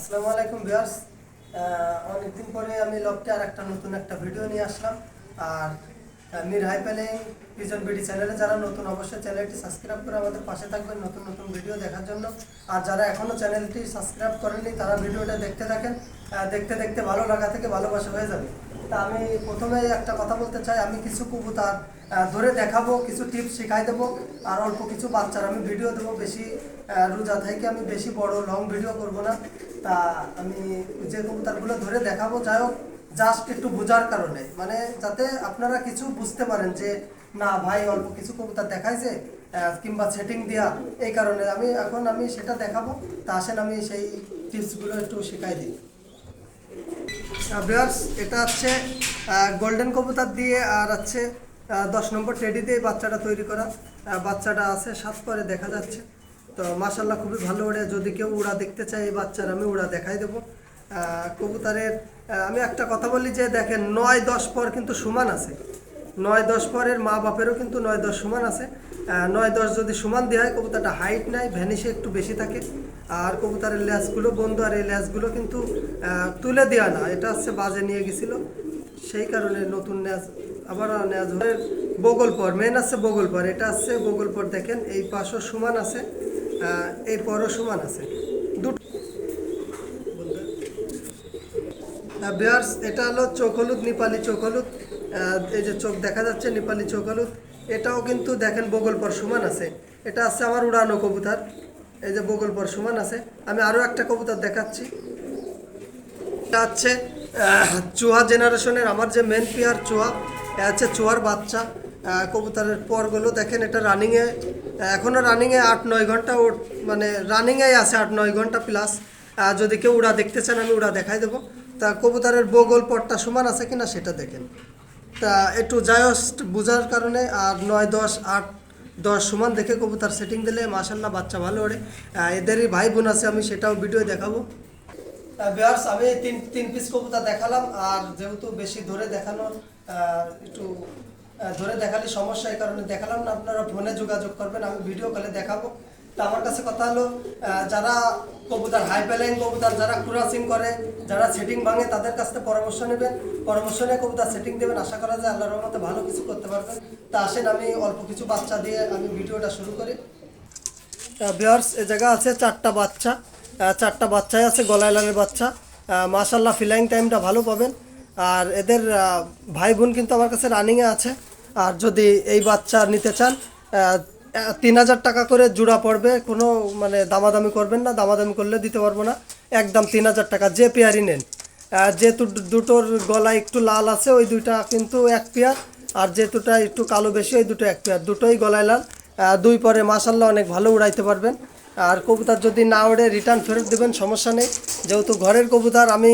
আসসালামু আলাইকুম ভিউয়ার্স। অনেকদিন পরে আমি লকটে আর একটা নতুন একটা ভিডিও নিয়ে আসলাম। আর Mir high flying pigeon BD চ্যানেলে যারা নতুন, অবশ্যই চ্যানেলটি সাবস্ক্রাইব করে আমাদের পাশে থাকবেন নতুন নতুন ভিডিও দেখার জন্য। আর যারা এখনও চ্যানেলটি সাবস্ক্রাইব করেননি, তারা ভিডিওটা দেখতে থাকেন। দেখতে দেখতে ভালো লাগা থেকে ভালোবাসা হয়ে যাবে। তা আমি প্রথমে একটা কথা বলতে চাই। আমি কিছু কবুতর ধরে দেখাবো, কিছু টিপস শেখাই দেবো। আর অল্প কিছু বাচ্চার আমি ভিডিও দেবো। বেশি রোজা থেকে আমি বেশি বড় লং ভিডিও করব না। তা আমি যে কবুতরগুলো ধরে দেখাবো, যাই হোক জাস্ট একটু বোঝার কারণে। মানে যাতে আপনারা কিছু বুঝতে পারেন যে, না ভাই, অল্প কিছু কবুতর দেখাইছে কিংবা সেটিং দেওয়া এই কারণে আমি এখন আমি সেটা দেখাবো। তা আসেন আমি সেই টিপসগুলো একটু শেখাই দিই। ভিউয়ার্স এটা হচ্ছে গোল্ডেন কবুতর দিয়ে, আর হচ্ছে দশ নম্বর টেডি দিয়ে বাচ্চাটা তৈরি করা। বাচ্চাটা আছে সাত পরে দেখা যাচ্ছে। তো মাশাল্লাহ খুবই ভালো ওড়ে। যদি কেউ উড়া দেখতে চায় এই বাচ্চার, আমি উড়া দেখাই দেবো। কবুতরের আমি একটা কথা বলি যে দেখেন, নয় দশ পর কিন্তু সমান আছে। নয় দশ পরের মা বাপেরও কিন্তু নয় দশ সমান আছে। নয় দশ যদি সমান দেওয়া হয়, কবুতরটা হাইট নাই ভ্যানিশে একটু বেশি থাকে। আর কবুতরের ল্যাসগুলো বন্ধ, আর এই ল্যাসগুলো কিন্তু তুলে দেওয়া না। এটা হচ্ছে বাজে নিয়ে গেছিল। সেই কারণে নতুন ন্যাজ আবার ন্যাজ হয়ে বগল পর মেন আছে বগল পর। এটা আছে বগল পর, দেখেন, এই পাশও সমান আছে। এই পরও সমান আছে। দুটো বিয়ার্স এটা হলো চোখ হলুদ, নেপালি চোখ হলুদ। এই যে চোখ দেখা যাচ্ছে, নেপালি চোখ হলুদ। এটাও কিন্তু দেখেন বগল পর সমান আছে। এটা আছে আমার উড়ানো কবুতর। এই যে বগল পর সমান আছে। আমি আরও একটা কবুতর দেখাচ্ছি। এটা হচ্ছে চুহা জেনারেশনের আমার যে মেন পেয়ার চুহা এটা হচ্ছে চুহার বাচ্চা। কবুতরের পরগুলো দেখেন, এটা রানিংয়ে এখনও রানিংয়ে আট, নয় ঘণ্টা ওর মানে রানিংয়েই আছে আট, নয় ঘণ্টা প্লাস যদি কেউ উড়া দেখতে চান, আমি উড়া দেখাই দেবো। তা কবুতরের বগল পরটা সমান আছে কিনা সেটা দেখেন। তা একটু জায়স্ট বোঝার কারণে আর নয়, দশ, আট, দশ সমান দেখে কবুতর সেটিং দিলে মাসাল্লাহ বাচ্চা ভালো ওড়ে। এদেরই ভাই বোন আছে, আমি সেটাও ভিডিও দেখাবো। বিয়ার্স আমি তিন তিন পিস কবুতর দেখালাম। আর যেহেতু বেশি ধরে দেখানোর একটু ধরে দেখালে সমস্যা এই কারণে দেখালাম না, আপনারা ফোনে যোগাযোগ করবেন, আমি ভিডিও কলে দেখাবো। তা আমার কাছে কথা হলো যারা কবুতর হাই প্যালেন কবুতর, যারা ক্রাসিং করে, যারা সেটিং ভাঙে, তাদের কাছ থেকে পরামর্শ নেবেন। পরামর্শ নিয়ে কবুতর সেটিং দেবেন, আশা করা যায় আল্লাহর রহমতে ভালো কিছু করতে পারবেন। তা আসেন, আমি অল্প কিছু বাচ্চা দিয়ে আমি ভিডিওটা শুরু করি। বিয়ার্স এ জায়গা আছে চারটা বাচ্চা। চারটা বাচ্চাই আছে, গলায় লালের বাচ্চা। মাশাল্লাহ ফিলাইং টাইমটা ভালো পাবেন। আর এদের ভাই বোন কিন্তু আমার কাছে রানিংয়ে আছে। আর যদি এই বাচ্চা নিতে চান তিন হাজার টাকা করে জোড়া পড়বে কোনো মানে দামাদামি করবেন না দামাদামি করলে দিতে পারব না। একদম তিন হাজার টাকা যে পেয়ারই নেন। আহ, যে দুটোর গলা একটু লাল আছে ওই দুইটা কিন্তু এক পেয়ার আর যে দুটা একটু কালো বেশি ওই দুটো এক পেয়ার। দুটোই গলায় লাল। দুই পরে মাসাল্লাহ অনেক ভালো উড়াইতে পারবেন। আর কবুতর যদি না ওড়ে রিটার্ন ফেরত দেবেন সমস্যা নেই। যেহেতু ঘরের কবুতর আমি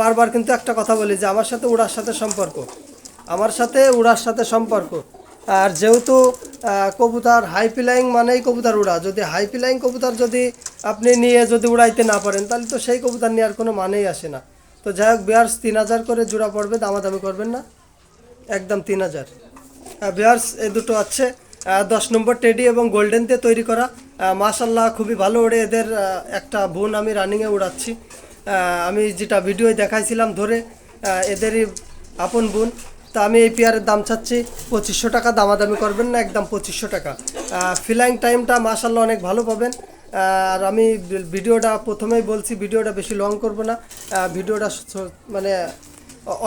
বারবার কিন্তু একটা কথা বলি যে আমার সাথে উড়ার সাথে সম্পর্ক। আমার সাথে, উড়ার সাথে সম্পর্ক। আর যেহেতু কবুতর হাই ফ্লাইং মানেই কবুতর উড়া। যদি হাই ফ্লাইং কবুতর যদি আপনি নিয়ে যদি উড়াইতে না পারেন, তাহলে তো সেই কবুতর নেওয়ার কোনো মানেই আসে না। তো যাই হোক বিয়ার্স তিন হাজার করে জোড়া পড়বে, দামাদামি করবেন না। একদম তিন হাজার। বিয়ার্স এই দুটো আছে। দশ নম্বর টেডি এবং গোল্ডেন দিয়ে তৈরি করা। মাশাল্লাহ খুবই ভালো ওড়ে। এদের একটা বোন আমি রানিংয়ে উড়াচ্ছি। আমি যেটা ভিডিওয় দেখাইছিলাম ধরে এদেরই আপন বোন। তা আমি এই পেয়ারের দাম চাচ্ছি। পঁচিশশো টাকা, দামাদামি করবেন না, একদম পঁচিশশো টাকা। ফিলাইং টাইমটা মাশাল্লাহ অনেক ভালো পাবেন। আর আমি ভিডিওটা প্রথমেই বলছি, ভিডিওটা বেশি লং করব না। ভিডিওটা মানে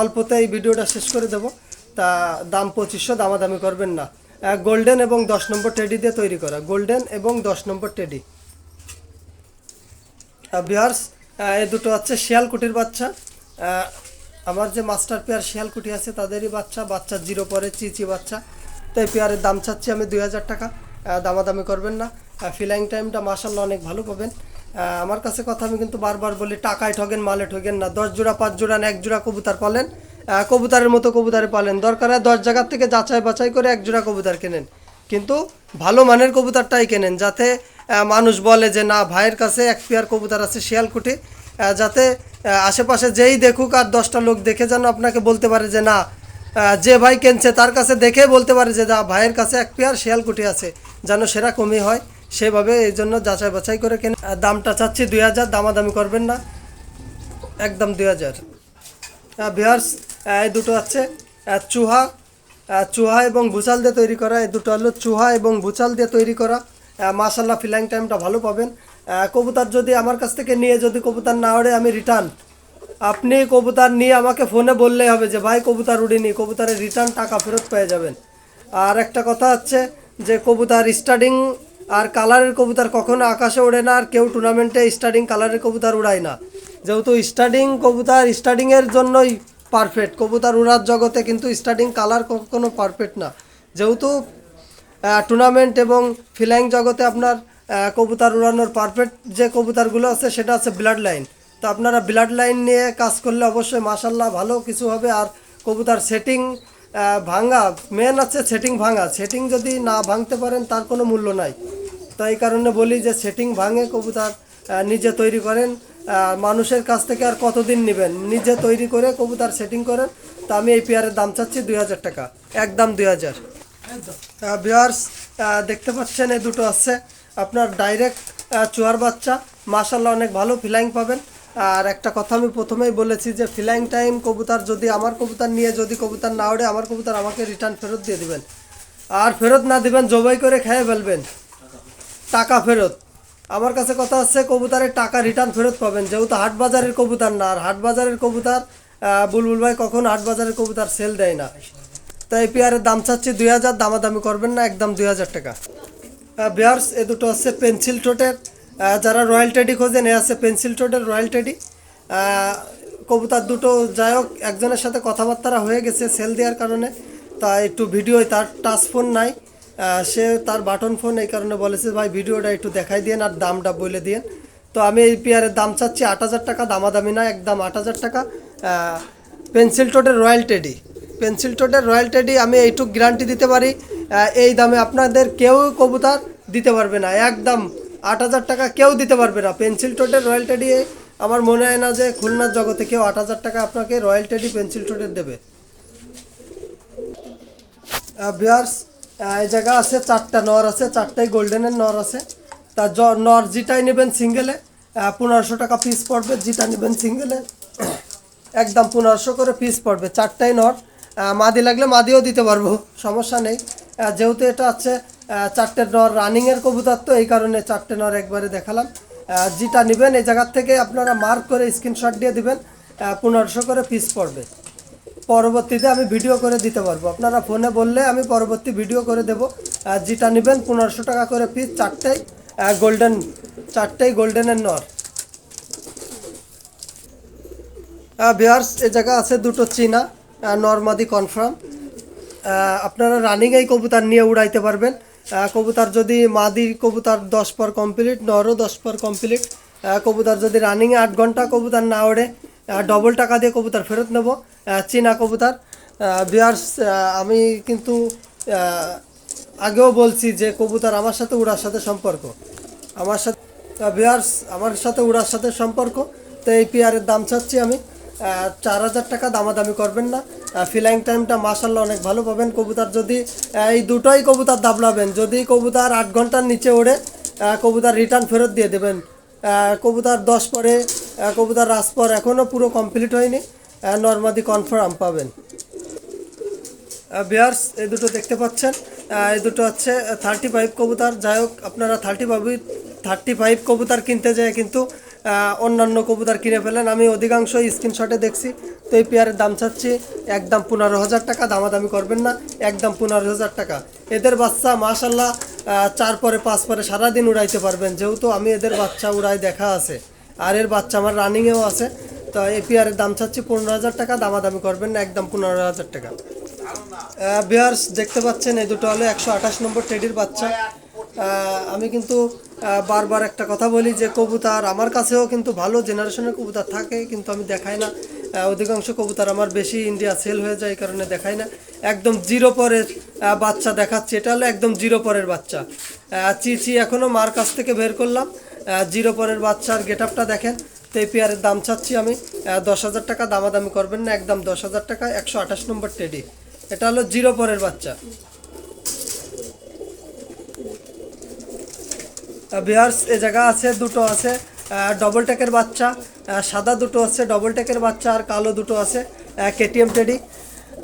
অল্পতেই ভিডিওটা শেষ করে দেবো। তা দাম পঁচিশশো, দামাদামি করবেন না। গোল্ডেন এবং দশ নম্বর টেডি দিয়ে তৈরি করা। গোল্ডেন এবং দশ নম্বর টেডি বিহার্স এই দুটো হচ্ছে শিয়ালকুটির বাচ্চা। আমার যে মাস্টার পেয়ার শিয়ালকুটি আছে, তাদেরই বাচ্চা বাচ্চা জিরো পরে চিচি বাচ্চা। তাই পেয়ারের দাম চাচ্ছি আমি দুই হাজার টাকা। দামাদামি করবেন না। ফিলাইং টাইমটা মাসাল্লাহ অনেক ভালো পাবেন। আমার কাছে কথা আমি কিন্তু বারবার বলি, টাকায় ঠগেন, মালে ঠগেন না। দশ জোড়া, পাঁচ জোড়া এক জোড়া কবুতর পালেন। কবুতরের মতো কবুতরে পালেন। দরকার হয় দশ জায়গার থেকে যাচাই বাছাই করে এক জোড়া কবুতর কেনেন। কিন্তু ভালো মানের কবুতরটাই কেনেন, যাতে মানুষ বলে যে, না, ভাইয়ের কাছে এক পেয়ার কবুতর আছে শিয়ালকুটি যাতে আশেপাশে যেই দেখুক আর দশটা লোক দেখে যেন আপনাকে বলতে পারে যে, না যে ভাই কিনছে, তার কাছে দেখে বলতে পারে যে, না, ভাইয়ের কাছে এক পেয়ার শিয়ালকুটি আছে। যেন সেরকমই হয়। সেভাবে এই জন্য যাচাই বাছাই করে কেন দামটা চাচ্ছি দুই হাজার, দামাদামি করবেন না। একদম দুই হাজার। বিহার্স এই দুটো আছে। চুহা চুহা এবং ভুচাল দিয়ে তৈরি করা। এই দুটো হলো চুহা এবং ভুচাল দিয়ে তৈরি করা। মাসাল্লাহ ফিলাইং টাইমটা ভালো পাবেন। কবুতার যদি আমার কাছ থেকে নিয়ে যদি কবুতার না ওড়ে, আমি রিটার্ন আপনি কবুতার নিয়ে আমাকে ফোনে বললেই হবে যে, ভাই, কবুতর উড়িনি, কবুতরের রিটার্ন টাকা ফেরত পেয়ে যাবেন। আর একটা কথা হচ্ছে যে, কবুতার স্টার্টিং আর কালারের কবুতর কখনো আকাশে ওড়ে না, আর কেউ টুর্নামেন্টে স্টার্টিং কালারের কবুতর উড়ায় না। যেহেতু স্টার্টিং কবুতার স্টার্টিংয়ের জন্যই পারফেক্ট কবুতর উড়ার জগতে কিন্তু স্টার্টিং কালার কখনো পারফেক্ট না। যেহেতু টুর্নামেন্ট এবং ফিলাইং জগতে আপনার কবুতর উড়ানোর পারফেক্ট যে কবুতরগুলো আছে, সেটা আছে ব্লাড লাইন তো আপনারা ব্লাড লাইন নিয়ে কাজ করলে অবশ্যই মাসাল্লাহ ভালো কিছু হবে। আর কবুতর সেটিং ভাঙা মেন আছে সেটিং ভাঙা। সেটিং যদি না ভাঙতে পারেন, তার কোনো মূল্য নাই। তো এই কারণে বলি যে সেটিং ভাঙে, কবুতর নিজে তৈরি করেন। মানুষের কাছ থেকে আর কতদিন নেবেন? নিজে তৈরি করে কবুতর সেটিং করেন। তা আমি এই পেয়ারের দাম চাচ্ছি দুই হাজার টাকা। একদম দুই হাজার। ভিওয়ার্স দেখতে পাচ্ছেন এই দুটো আছে। আপনার ডাইরেক্ট চুয়ার বাচ্চা। মাশাল্লাহ অনেক ভালো ফিলাইং পাবেন। আর একটা কথা আমি প্রথমেই বলেছি যে ফিলাইং টাইম কবুতর যদি আমার কবুতর নিয়ে, যদি কবুতর না ওড়ে, আমার কবুতর আমাকে রিটার্ন ফেরত দিয়ে দিবেন। আর ফেরত না দিবেন, জবাই করে খেয়ে ফেলবেন। টাকা ফেরত। আমার কাছে কথা হচ্ছে কবুতরের টাকা রিটার্ন ফেরত পাবেন। যেহেতু হাট বাজারের কবুতর না, আর হাট বাজারের কবুতর বুলবুল ভাই কখনো হাট বাজারের কবুতর সেল দেয় না। তাই পেয়ারের দাম চাচ্ছি দুই হাজার, দামাদামি করবেন না, একদম দুই হাজার টাকা। বিয়ার্স এ দুটো হচ্ছে পেন্সিল টোটের যারা রয়্যাল টেডি খোঁজেন, এ আছে পেন্সিল টোটের রয়্যাল টেডি কবুতার দুটো, যাই হোক, একজনের সাথে কথাবার্তা হয়ে গেছে সেল দেওয়ার কারণে। তা একটু ভিডিও তার টাচ ফোন নাই। সে তার বাটন ফোন এই কারণে বলেছে, ভাই ভিডিওটা একটু দেখাই দিয়েন আর দামটা বলে দিয়েন। তো আমি এই পেয়ারের দাম চাচ্ছি আট হাজার টাকা, দামাদামি না একদম আট হাজার টাকা। পেন্সিল টোটের রয়্যাল টেডি পেন্সিল টোটের রয়্যাল টেডি আমি এইটুক গ্যারান্টি দিতে পারি এই দামে আপনাদের কেউ কবুতর দিতে পারবে না। একদম আট হাজার টাকা কেউ দিতে পারবে না। পেন্সিল টোটের রয়্যাল টেডি আমার মনে হয় না যে খুলনার জগতে কেউ আট হাজার টাকা আপনাকে রয়্যাল টেডি পেন্সিল টোটের দেবে। বিয়ার্স এই জায়গা আছে চারটা নর আছে চারটাই গোল্ডেনের নর আছে। তা নর যেটাই নেবেন সিঙ্গেলে পনেরোশো টাকা পিস পড়বে যেটা নেবেন সিঙ্গেলে একদম পনেরোশো করে পিস পড়বে। চারটাই আহ, মাদি লাগলে মাদিও দিতে পারব, সমস্যা নেই। যেহেতু এটা হচ্ছে চারটে নর রানিংয়ের কবুতর, তো এই কারণে চারটে নর একবারে দেখালাম। যেটা নেবেন এই জায়গার থেকে আপনারা মার্ক করে স্ক্রিনশট দিয়ে দিবেন পনেরোশো করে পিস পড়বে। পরবর্তীতে আমি ভিডিও করে দিতে পারব। আপনারা ফোনে বললে আমি পরবর্তী ভিডিও করে দেবো। যেটা নেবেন পনেরোশো টাকা করে পিস চারটেই গোল্ডেন চারটেই গোল্ডেনের নর বিহার্স এ জায়গা আছে দুটো চীনা। নর্মাদি কনফার্ম আপনারা রানিং এই কবুতর নিয়ে উড়াইতে পারবেন। কবুতর যদি মাদি কবুতর দশ পর কমপ্লিট নরও দশ পর কমপ্লিট কবুতর যদি রানিংয়ে আট ঘণ্টা কবুতর না ওড়ে ডবল টাকা দিয়ে কবুতর ফেরত নেব চীনা কবুতর। বিয়ার্স আমি কিন্তু আগেও বলছি যে কবুতর আমার সাথে উড়ার সাথে সম্পর্ক। আমার সাথে বিয়ার্স আমার সাথে উড়ার সাথে সম্পর্ক। তো এই পেয়ারের দাম চাচ্ছি আমি। চার হাজার টাকা দামাদামি করবেন না। ফিলাইং টাইমটা মাসাল্লাহ অনেক ভালো পাবেন। কবুতার যদি এই দুটোই কবুতর দাবলাবেন। যদি কবুতার আট ঘণ্টার নিচে ওড়ে কবুতার রিটার্ন ফেরত দিয়ে দেবেন। কবুতার দশ পরে কবুতার রাস পর এখনও পুরো কমপ্লিট হয়নি। নর্মাদি কনফার্ম পাবেন। বিয়ার্স এই দুটো দেখতে পাচ্ছেন। এই দুটো হচ্ছে থার্টি ফাইভ কবুতার। যাই হোক, আপনারা থার্টি ফাইভ থার্টি ফাইভ কবুতার কিনতে যায় কিন্তু অন্যান্য কবুতর কিনে ফেলেন আমি অধিকাংশ স্ক্রিনশটে দেখছি। তো এই পেয়ারের দাম চাচ্ছি একদম পনেরো হাজার টাকা। দামাদামি করবেন না, একদম পনেরো হাজার টাকা। এদের বাচ্চা মাশাল্লাহ চার পরে পাঁচ পরে সারাদিন উড়াইতে পারবেন। যেহেতু আমি এদের বাচ্চা উড়াই দেখা আছে। আর এর বাচ্চা আমার রানিংয়েও আছে। তো এই পেয়ারের দাম চাচ্ছি পনেরো হাজার টাকা। দামাদামি করবেন না, একদম পনেরো হাজার টাকা। বিহার্স দেখতে পাচ্ছেন, এই দুটো হলো একশো আঠাশ নম্বর টেডির বাচ্চা। আমি কিন্তু বারবার একটা কথা বলি যে কবুতর আমার কাছেও কিন্তু ভালো জেনারেশনের কবুতর থাকে, কিন্তু আমি দেখাই না। অধিকাংশ কবুতর আমার বেশি ইন্ডিয়া সেল হয়ে যায় কারণে দেখাই না। একদম জিরো পরের বাচ্চা দেখাচ্ছি। এটা হলো একদম জিরো পরের বাচ্চা। চিচি এখনও মার কাছ থেকে বের করলাম। জিরো পরের বাচ্চার গেট আপটা দেখেন। তো পেয়ারের দাম চাচ্ছি আমি। দশ হাজার টাকা দামাদামি করবেন না, একদম দশ হাজার টাকা, একশো আঠাশ নম্বর টেডি এটা হলো জিরো পরের বাচ্চা। বিহার্স এ জায়গা আছে, দুটো আছে ডবল টেকের বাচ্চা সাদা দুটো আছে ডবল টেকের বাচ্চা আর কালো দুটো আছে কেটিএম টেডি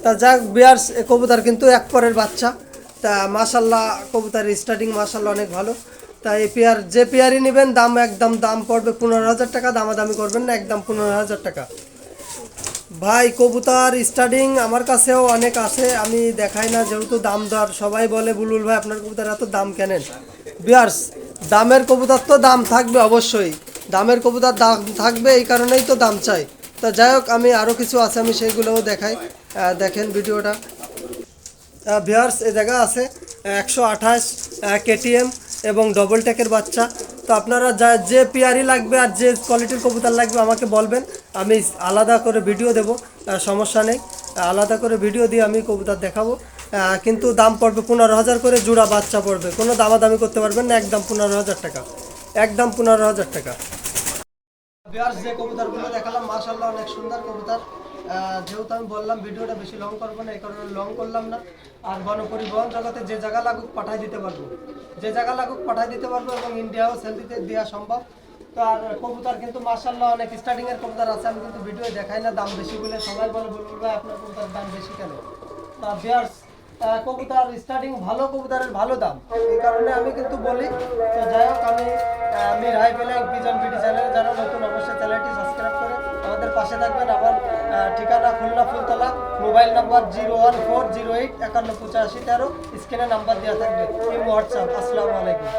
তা যাক বিয়ার্স কবুতর কিন্তু এক পরের বাচ্চা। তা মাশাল্লাহ, কবুতরের স্টার্টিং মাশাল্লাহ অনেক ভালো। তা এই পেয়ার যে পেয়ারই নেবেন, দাম একদম, দাম পড়বে পনেরো হাজার টাকা, দামাদামি করবেন না, একদম পনেরো হাজার টাকা। ভাই, কবুতার স্টার্টিং আমার কাছেও অনেক আছে, আমি দেখাই না, যেহেতু দাম দর, সবাই বলে বুলবুল ভাই, আপনার কবুতর এত দাম কেনেন? বিয়ার্স দামের কবুতর তো দাম থাকবে অবশ্যই। দামের কবুতর দাম থাকবে, এই কারণেই তো দাম চাই। তা যাই হোক, আমি আরও কিছু আছে, আমি সেইগুলোও দেখাই। দেখেন ভিডিওটা। ভিয়ার্স এ জায়গা আছে একশো আঠাশ কেটিএম এবং ডবল টেকের বাচ্চা। তো আপনারা যা, যে পেয়ারি লাগবে আর যে কোয়ালিটির কবুতর লাগবে, আমাকে বলবেন। আমি আলাদা করে ভিডিও দেবো সমস্যা নেই। আলাদা করে ভিডিও দিয়ে আমি কবুতর দেখাবো। কিন্তু দাম পড়বে পনেরো হাজার করে, জোড়া বাচ্চা পড়বে। কোনো দামাদামি করতে পারবেন না, একদম পনেরো হাজার টাকা। একদম পনেরো হাজার টাকা। বিয়ার্স, যে কবুতরগুলো দেখালাম মাশাল্লাহ অনেক সুন্দর কবুতর। যেহেতু আমি বললাম, ভিডিওটা বেশি লং করব না, এই কারণে লং করলাম না। আর গণপরিবহন জগতে যে জায়গা লাগুক, পাঠাই দিতে পারব। যে জায়গা লাগুক, পাঠাই দিতে পারব এবং ইন্ডিয়াও সেল দিতে দেওয়া সম্ভব। তো আর কবুতর কিন্তু মাশাল্লাহ অনেক স্টার্টিং এর কবুতর আছে, আমি কিন্তু ভিডিও দেখাই না, দাম বেশি বলে সবাই বলে বলব আপনার কবুতর দাম বেশি কেন? তা বিয়ার্স কবুতর স্টার্টিং ভালো কবুতারের ভালো দাম। এই কারণে আমি কিন্তু বলি, তো যাই হোক, আমি আমি রায় পেলাম পিজন পিটি চ্যানেল যারা নতুন অবশ্যই চ্যানেলটি সাবস্ক্রাইব করে আমাদের পাশে থাকবেন। আমার ঠিকানা Khulna Fultala, mobile number zero one four zero eight একান্ন পঁচাশি তেরো, স্ক্রিনে নাম্বার দেওয়া থাকবে হোয়াটসঅ্যাপ আসসালামু আলাইকুম।